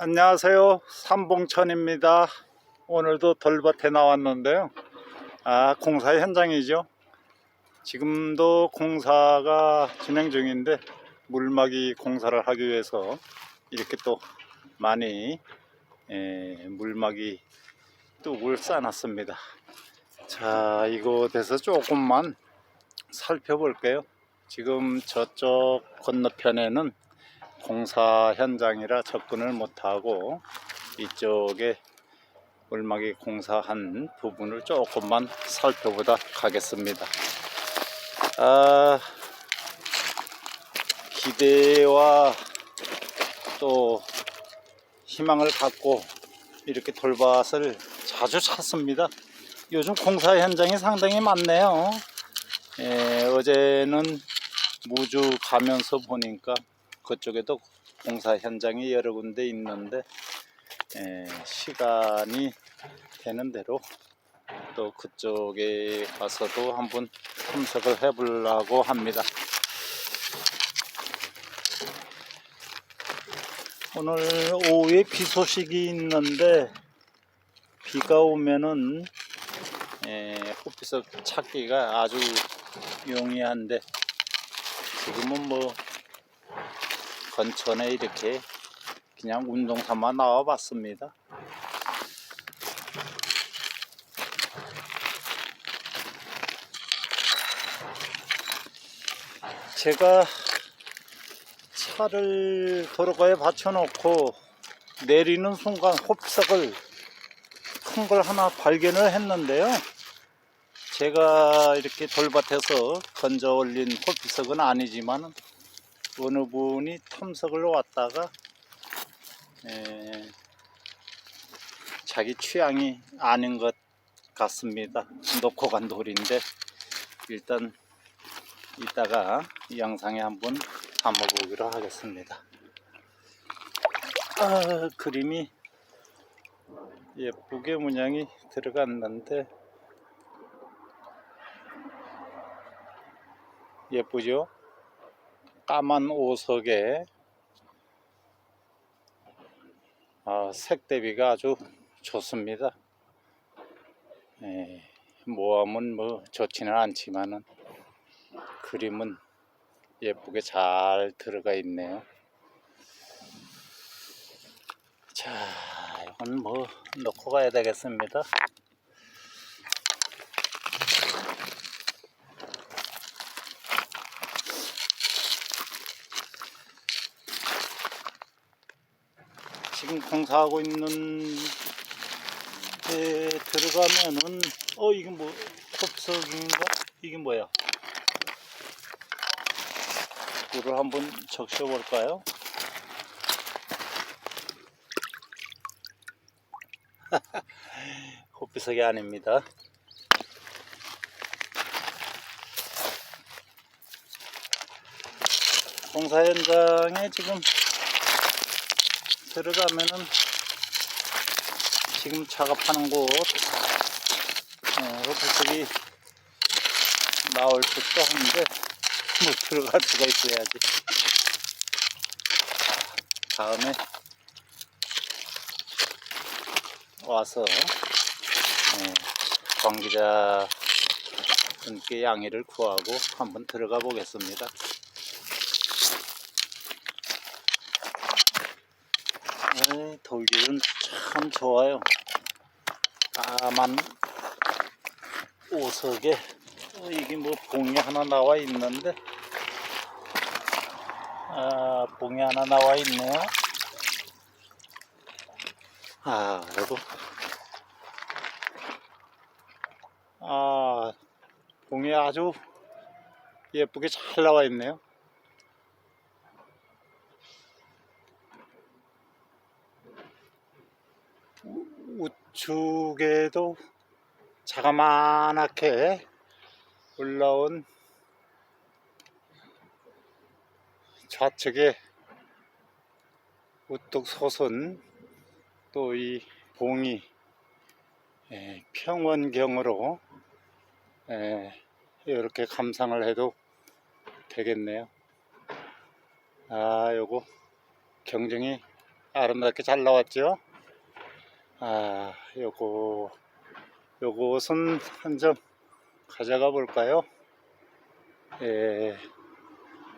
안녕하세요. 삼봉천입니다. 오늘도 돌밭에 나왔는데요. 아, 공사 현장이죠. 지금도 공사가 진행 중인데 물막이 공사를 하기 위해서 이렇게 또 많이 에, 물막이 뚝을 쌓아놨습니다. 자, 이곳에서 조금만 살펴볼게요. 지금 저쪽 건너편에는 공사 현장이라 접근을 못하고 이쪽에 물막이 공사한 부분을 조금만 살펴보다 가겠습니다. 아, 기대와 또 희망을 갖고 이렇게 돌밭을 자주 찾습니다. 요즘 공사 현장이 상당히 많네요. 예, 어제는 무주 가면서 보니까 그쪽에도 공사 현장이 여러 군데 있는데 에, 시간이 되는 대로 또 그쪽에 가서도 한번 탐색을 해보려고 합니다. 오늘 오후에 비 소식이 있는데 비가 오면은 에, 호피석 찾기가 아주 용이한데 지금은 뭐 건천에 이렇게 그냥 운동 삼아 나와 봤습니다. 제가 차를 도로가에 받쳐놓고 내리는 순간 홉석을 큰 걸 하나 발견을 했는데요. 제가 이렇게 돌밭에서 건져 올린 호피석은 아니지만 어느 분이 탐석을 왔다가 에, 자기 취향이 아닌 것 같습니다. 놓고 간 돌인데 일단 이따가 이 영상에 한번 담아보기로 하겠습니다. 아, 그림이 예쁘게 문양이 들어갔는데 예쁘죠? 까만 오석에 아, 색 대비가 아주 좋습니다. 예, 모함은 뭐 좋지는 않지만은 그림은 예쁘게 잘 들어가 있네요. 자, 이건 뭐 넣고 가야 되겠습니다. 지금 공사하고 있는 데 들어가면은 어 이게 뭐 컵석인가? 이게 뭐야? 물을 한번 적셔 볼까요? 호피석이 아닙니다. 공사 현장에 지금 들어가면은 지금 작업하는 곳 어, 호피석이 나올 듯도 한데 뭐 들어갈 수가 있어야지 다음에 와서 예, 관계자 분께 양해를 구하고 한번 들어가 보겠습니다. 에이, 돌길은 참 좋아요. 까만 오석에 어, 이게 뭐 봉이 하나 나와 있는데 아 봉이 하나 나와 있네요. 아 그래도 아 봉이 아주 예쁘게 잘 나와 있네요. 우측에도 자그마하게 올라온 좌측에 우뚝 솟은 또 이 봉이 예, 평원경으로 예, 이렇게 감상을 해도 되겠네요. 아, 요거 경정이 아름답게 잘 나왔죠? 아, 요거, 요것은 한 점 가져가 볼까요? 예.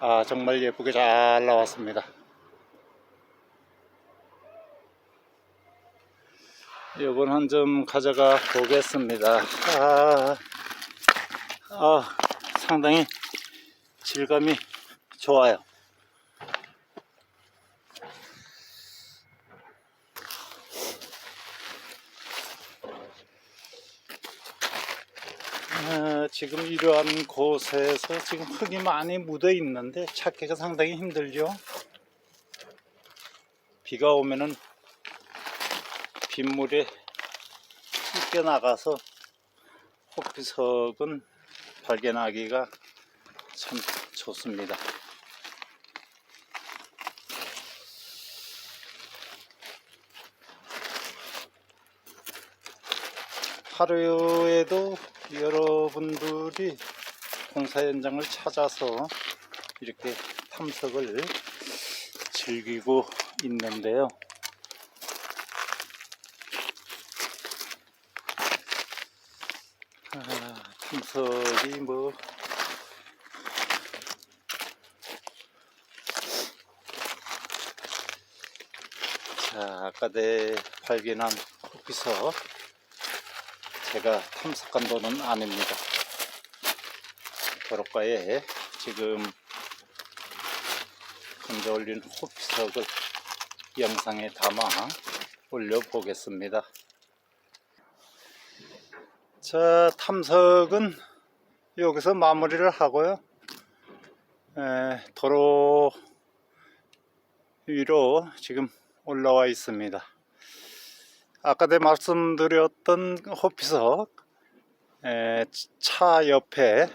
아, 정말 예쁘게 잘 나왔습니다. 요건 한 점 가져가 보겠습니다. 아, 아, 상당히 질감이 좋아요. 아, 지금 이러한 곳에서 지금 흙이 많이 묻어 있는데 찾기가 상당히 힘들죠. 비가 오면은 빗물에 씻겨 나가서 호피석은 발견하기가 참 좋습니다. 하루에도 여러분들이 공사 현장을 찾아서 이렇게 탐석을 즐기고 있는데요. 아, 탐석이 뭐 자, 아까 내 발견한 호피석 제가 탐색한 돈은 아닙니다. 도로가에 지금 건져 올린 호피석을 영상에 담아 올려보겠습니다. 자, 탐석은 여기서 마무리를 하고요. 에, 도로 위로 지금 올라와 있습니다. 아까 내 말씀드렸던 호피석 에, 차 옆에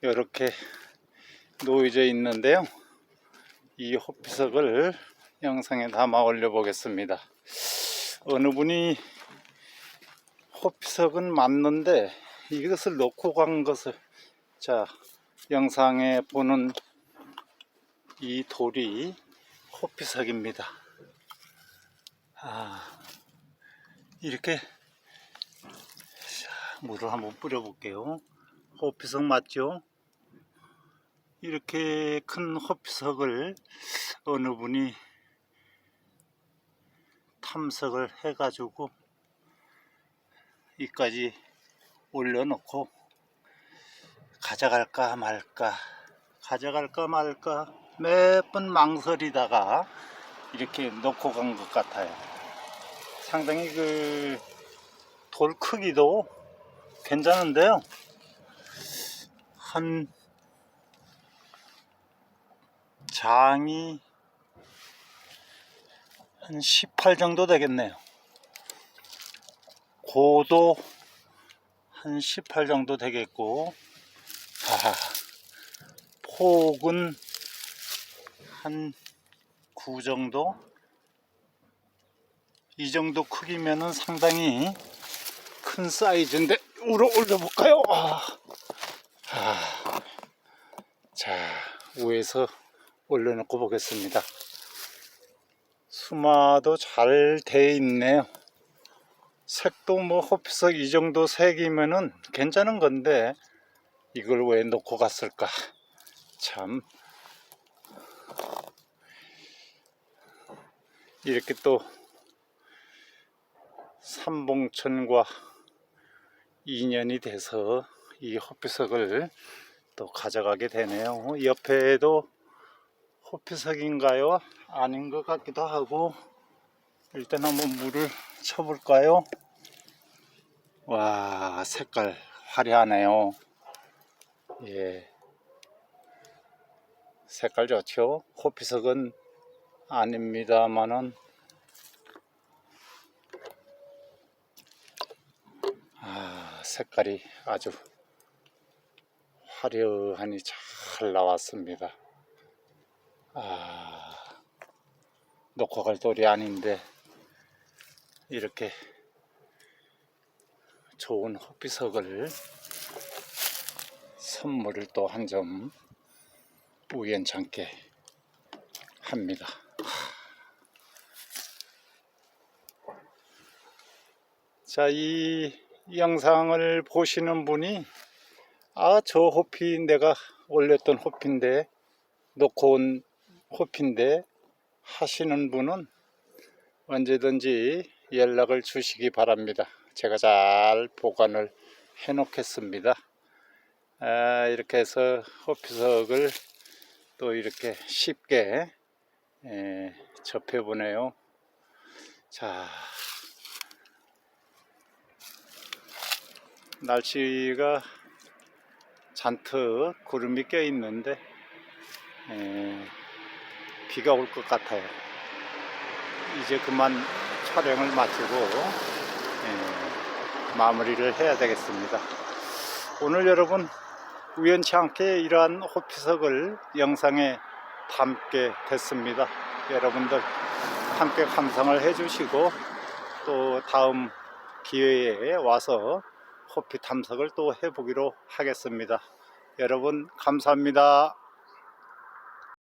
이렇게 놓여져 있는데요. 이 호피석을 영상에 담아 올려 보겠습니다. 어느 분이 호피석은 맞는데 이것을 놓고 간 것을 자 영상에 보는 이 돌이 호피석입니다. 아 이렇게 자, 물을 한번 뿌려볼게요. 호피석 맞죠? 이렇게 큰 호피석을 어느 분이 탐석을 해가지고 이까지 올려놓고 가져갈까 말까 가져갈까 말까 몇 번 망설이다가 이렇게 놓고 간 것 같아요. 상당히 그 돌 크기도 괜찮은데요. 한 장이 한 18 정도 되겠네요. 고도 한 18 정도 되겠고, 아, 폭은 한 9 정도? 이 정도 크기면은 상당히 큰 사이즈인데, 위로 올려볼까요? 아, 아, 자, 위에서 올려놓고 보겠습니다. 수마도 잘 돼 있네요. 색도 뭐 호피석 이 정도 색이면은 괜찮은 건데 이걸 왜 놓고 갔을까? 참 이렇게 또 삼봉천과 인연이 돼서 이 호피석을 또 가져가게 되네요. 옆에도 호피석인가요? 아닌 것 같기도 하고 일단 한번 물을 쳐볼까요? 와 색깔 화려하네요. 예, 색깔 좋죠? 호피석은 아닙니다만은 아, 색깔이 아주 화려하니 잘 나왔습니다. 아, 놓고 갈 돌이 아닌데 이렇게 좋은 흑비석을 선물을 또 한 점 우연찮게 합니다. 자, 이 영상을 보시는 분이 아, 저 호피 내가 올렸던 호피인데 놓고 온 호피인데 하시는 분은 언제든지 연락을 주시기 바랍니다. 제가 잘 보관을 해 놓겠습니다. 아, 이렇게 해서 호피석을 또 이렇게 쉽게 예, 접해 보네요. 자, 날씨가 잔뜩 구름이 껴 있는데 에, 비가 올 것 같아요. 이제 그만 촬영을 마치고 에, 마무리를 해야 되겠습니다. 오늘 여러분 우연치 않게 이러한 호피석을 영상에 담게 됐습니다. 여러분들 함께 감상을 해주시고 또 다음 기회에 와서 호피 탐색을 또 해보기로 하겠습니다. 여러분 감사합니다.